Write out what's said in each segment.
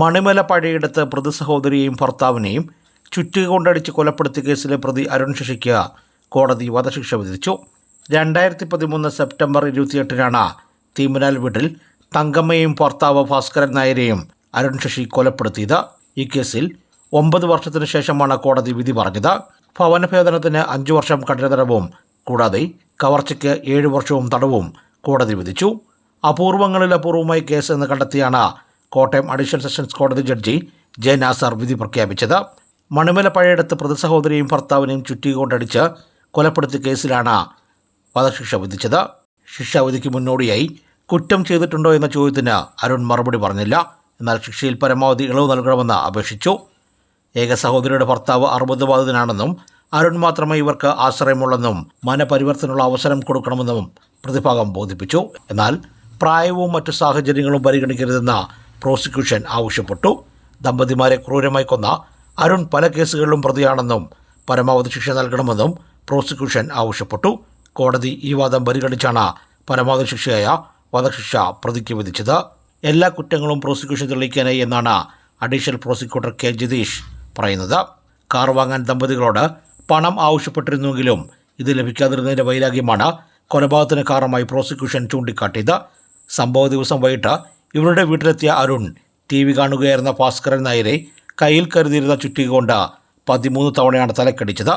മണിമല പഴയെടുത്ത് പ്രതി സഹോദരിയെയും ഭർത്താവിനെയും ചുറ്റിക കൊണ്ടടിച്ച് കൊലപ്പെടുത്തിയ കേസിലെ പ്രതി അരുൺ ശശിക്ക് കോടതി വധശിക്ഷ വിധിച്ചു. രണ്ടായിരത്തി പതിമൂന്ന് സെപ്റ്റംബർ ഇരുപത്തിയെട്ടിനാണ് തീമനാൽ വീട്ടിൽ തങ്കമ്മയും ഭർത്താവ് ഭാസ്കരൻ നായരെയും അരുൺ ശശി കൊലപ്പെടുത്തിയത്. ഈ കേസിൽ ഒമ്പത് വർഷത്തിനു ശേഷമാണ് കോടതി വിധി പറഞ്ഞത്. ഭവനഭേദനത്തിന് അഞ്ചു വർഷം കഠിനതടവും കൂടാതെ കവർച്ചയ്ക്ക് ഏഴ് വർഷവും തടവും കോടതി വിധിച്ചു. അപൂർവങ്ങളിൽ അപൂർവമായി കേസ് എന്ന് കണ്ടെത്തിയാണ് കോട്ടയം അഡീഷണൽ സെഷൻസ് കോടതി ജഡ്ജി ജെ നാസർ വിധി പ്രഖ്യാപിച്ചത്. മണിമല പഴയടത്ത് പ്രതിസഹോദരിയും ഭർത്താവിനെയും ചുറ്റികൊണ്ടടിച്ച് കൊലപ്പെടുത്തിയ കേസിലാണ് വധശിക്ഷ വിധിച്ചത്. ശിക്ഷാവിധിക്ക് മുന്നോടിയായി കുറ്റം ചെയ്തിട്ടുണ്ടോ എന്ന ചോദ്യത്തിന് അരുൺ മറുപടി പറഞ്ഞില്ല. എന്നാൽ ശിക്ഷയിൽ പരമാവധി ഇളവ് നൽകണമെന്ന് അപേക്ഷിച്ചു. ഏക സഹോദരിയുടെ ഭർത്താവ് അറുപത് ബാധിതനാണെന്നും അരുൺ മാത്രമേ ഇവർക്ക് ആശ്രയമുള്ളെന്നും മനപരിവർത്തനമുള്ള അവസരം കൊടുക്കണമെന്നും പ്രതിഭാഗം ബോധിപ്പിച്ചു. എന്നാൽ പ്രായവും മറ്റു സാഹചര്യങ്ങളും പരിഗണിക്കരുതെന്ന് പ്രോസിക്യൂഷൻ ആവശ്യപ്പെട്ടു. ദമ്പതിമാരെ ക്രൂരമായി കൊന്ന അരുൺ പല കേസുകളിലും പ്രതിയാണെന്നും പരമാവധി ശിക്ഷ നൽകണമെന്നും പ്രോസിക്യൂഷൻ ആവശ്യപ്പെട്ടു. കോടതി ഈ വാദം പരിഗണിച്ചാണ് പരമാവധി ശിക്ഷയായ വധശിക്ഷ പ്രതിക്ക് വിധിച്ചത്. എല്ലാ കുറ്റങ്ങളും പ്രോസിക്യൂഷൻ തെളിയിക്കാനായി എന്നാണ് അഡീഷണൽ പ്രോസിക്യൂട്ടർ കെ ജിതീഷ് പറയുന്നത്. കാർ വാങ്ങാൻ ദമ്പതികളോട് പണം ആവശ്യപ്പെട്ടിരുന്നുവെങ്കിലും ഇത് ലഭിക്കാതിരുന്നതിന്റെ വൈരാഗ്യമാണ് കൊലപാതകത്തിന് കാരണമായി പ്രോസിക്യൂഷൻ ചൂണ്ടിക്കാട്ടിയത്. സംഭവ ദിവസം വൈകിട്ട് ഇവരുടെ വീട്ടിലെത്തിയ അരുൺ ടി വി കാണുകയായിരുന്ന ഭാസ്കരൻ നായരെ കയ്യിൽ കരുതിയിരുന്ന ചുറ്റിക കൊണ്ട് പതിമൂന്ന് തവണയാണ് തലക്കടിച്ചത്.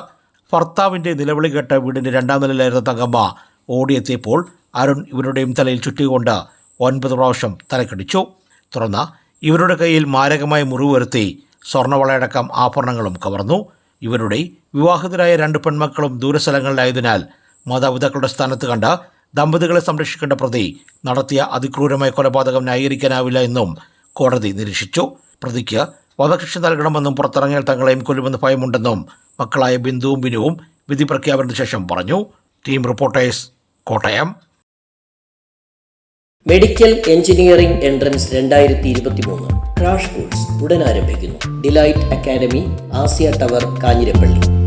ഭർത്താവിന്റെ നിലവിളി കേട്ട വീടിന്റെ രണ്ടാം നിലയിലായിരുന്ന തങ്കമ്മ ഓടിയെത്തിയപ്പോൾ അരുൺ ഇവരുടെയും തലയിൽ ചുറ്റിക കൊണ്ട് ഒൻപത് പ്രാവശ്യം തലക്കടിച്ചു. തുടർന്ന് ഇവരുടെ കയ്യിൽ മാരകമായ മുറിവ് വരുത്തി സ്വർണവളയടക്കം ആഭരണങ്ങളും കവർന്നു. ഇവരുടെ വിവാഹിതരായ രണ്ട് പെൺമക്കളും ദൂരസ്ഥലങ്ങളിലായതിനാൽ മാതാപിതാക്കളുടെ സ്ഥാനത്ത് കണ്ട ദമ്പതികളെ സംരക്ഷിക്കേണ്ട പ്രതി നടത്തിയ അതിക്രൂരമായ കൊലപാതകം ന്യായീകരിക്കാനാവില്ല എന്നും കോടതി നിരീക്ഷിച്ചു. പ്രതിക്ക് വധശിക്ഷ നൽകണമെന്നും പുറത്തിറങ്ങിയാൽ തങ്ങളെയും കൊല്ലുമെന്ന് ഭയമുണ്ടെന്നും മക്കളായ ബിന്ദുവും ബിനുവും വിധി പ്രഖ്യാപനത്തിന് ശേഷം പറഞ്ഞു. Team reporters Kottayam. Medical engineering entrance രണ്ടായിരത്തി ഇരുപത്തി മൂന്ന് ക്രാഷ് കോഴ്സ് ഉടൻ ആരംഭിക്കുന്നു. Delight academy Asiya tower Kanjirappally.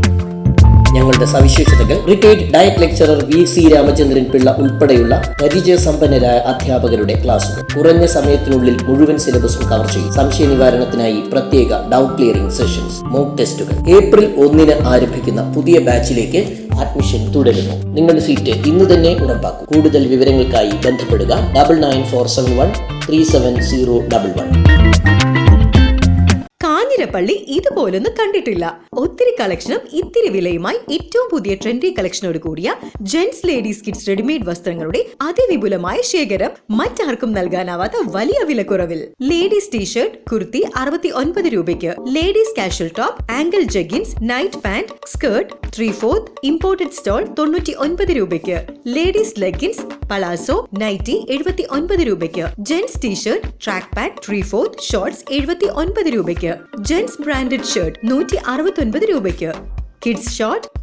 ഞങ്ങളുടെ സവിശേഷതകൾ. Retired DIET lecturer V C Ramachandran Pillai ഉൾപ്പെടെയുള്ള പരിചയസമ്പന്നരായ അധ്യാപകരുടെ ക്ലാസുകൾ കുറഞ്ഞ സമയത്തിനുള്ളിൽ മുഴുവൻ സിലബസും കവർ ചെയ്യും. സംശയ നിവാരണത്തിനായി പ്രത്യേക ഡൗട്ട് ക്ലിയറിംഗ് സെഷൻസ് മോക്ക് ടെസ്റ്റുകൾ ഏപ്രിൽ ഒന്നിന് ആരംഭിക്കുന്ന പുതിയ ബാച്ചിലേക്ക് അഡ്മിഷൻ തുടരുന്നു. നിങ്ങളുടെ സീറ്റ് ഇന്ന് തന്നെ ഉറപ്പാക്കും. കൂടുതൽ വിവരങ്ങൾക്കായി ബന്ധപ്പെടുക double nine four seven one three seven zero double one Kanjirappally ഇതുപോലൊന്നും കണ്ടിട്ടില്ല. ഒത്തിരി കളക്ഷനും ഇത്തിരി വിലയുമായി ഏറ്റവും പുതിയ ട്രെൻഡി കളക്ഷനോട് കൂടിയ ജെന്റ്സ് ലേഡീസ് കിഡ്സ് റെഡിമെയ്ഡ് വസ്ത്രങ്ങളുടെ അതിവിപുലമായ ശേഖരം മറ്റാർക്കും നൽകാനാവാത്ത വലിയ വിലക്കുറവിൽ. ലേഡീസ് ടീഷർട്ട് കുർത്തി അറുപത്തി ഒൻപത് രൂപയ്ക്ക്. Ladies casual top ankle jeggings night pant skirt three fourth imported stole തൊണ്ണൂറ്റി ഒൻപത് രൂപയ്ക്ക്. ലേഡീസ് ലെഗിൻസ് പലാസോ നൈറ്റി എഴുപത്തി ഒൻപത് രൂപയ്ക്ക്. Gents T shirt track pant three fourth shorts എഴുപത്തി ഒൻപത് രൂപയ്ക്ക്. ജെന്റ്സ് ബ്രാൻഡഡ് ഷർട്ട് നൂറ്റി അറുപത്തി രൂപയ്ക്ക്. Kids short